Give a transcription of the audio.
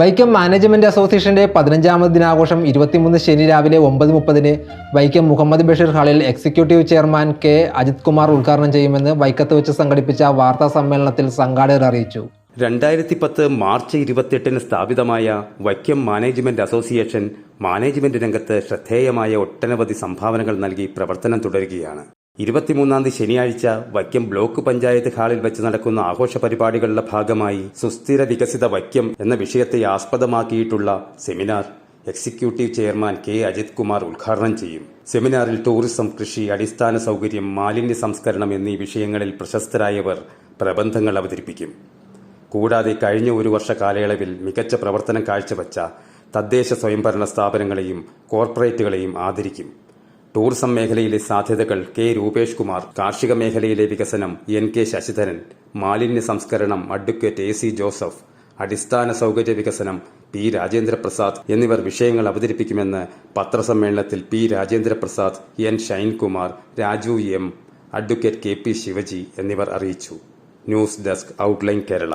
Vaikom management അസോസിയേഷന്റെ പതിനഞ്ചാമത് ദിനാഘോഷം ഇരുപത്തിമൂന്ന് ശനി രാവിലെ ഒമ്പത് മുപ്പതിന് വൈക്കം മുഹമ്മദ് ബഷീർ ഹാളിൽ executive chairman K Ajith Kumar ഉദ്ഘാടനം ചെയ്യുമെന്ന് വൈക്കത്ത് വെച്ച് സംഘടിപ്പിച്ച വാർത്താ സമ്മേളനത്തിൽ സംഘാടകർ അറിയിച്ചു. രണ്ടായിരത്തി പത്ത് മാർച്ച് ഇരുപത്തിയെട്ടിന് സ്ഥാപിതമായ വൈക്കം മാനേജ്മെന്റ് അസോസിയേഷൻ മാനേജ്മെന്റ് രംഗത്ത് ശ്രദ്ധേയമായ ഒട്ടനവധി സംഭാവനകൾ നൽകി പ്രവർത്തനം തുടരുകയാണ്. ഇരുപത്തിമൂന്നാം തീയതി ശനിയാഴ്ച വൈക്കം ബ്ലോക്ക് പഞ്ചായത്ത് ഹാളിൽ വെച്ച് നടക്കുന്ന ആഘോഷ പരിപാടികളുടെ ഭാഗമായി സുസ്ഥിര വികസിത വൈക്കം എന്ന വിഷയത്തെ ആസ്പദമാക്കിയിട്ടുള്ള seminar executive chairman K Ajith Kumar ഉദ്ഘാടനം ചെയ്യും. സെമിനാറിൽ ടൂറിസം കൃഷി അടിസ്ഥാന സൗകര്യം മാലിന്യ സംസ്കരണം എന്നീ വിഷയങ്ങളിൽ പ്രശസ്തരായവർ പ്രബന്ധങ്ങൾ അവതരിപ്പിക്കും. കൂടാതെ കഴിഞ്ഞ ഒരു വർഷ കാലയളവിൽ മികച്ച പ്രവർത്തനം കാഴ്ചവെച്ച തദ്ദേശ സ്വയംഭരണ സ്ഥാപനങ്ങളെയും കോർപ്പറേറ്റുകളെയും ആദരിക്കും. ടൂറിസം മേഖലയിലെ സാധ്യതകൾ കെ രൂപേഷ് കുമാർ കാർഷിക മേഖലയിലെ വികസനം എൻ കെ ശശിധരൻ മാലിന്യ സംസ്കരണം അഡ്വക്കേറ്റ് എ സി ജോസഫ് അടിസ്ഥാന സൗകര്യ വികസനം പി രാജേന്ദ്രപ്രസാദ് എന്നിവർ വിഷയങ്ങൾ അവതരിപ്പിക്കുമെന്ന് പത്രസമ്മേളനത്തിൽ P Rajendraprasad N Shinekumar Raju M advocate K P Shivaji എന്നിവർ അറിയിച്ചു. News desk outline Kerala.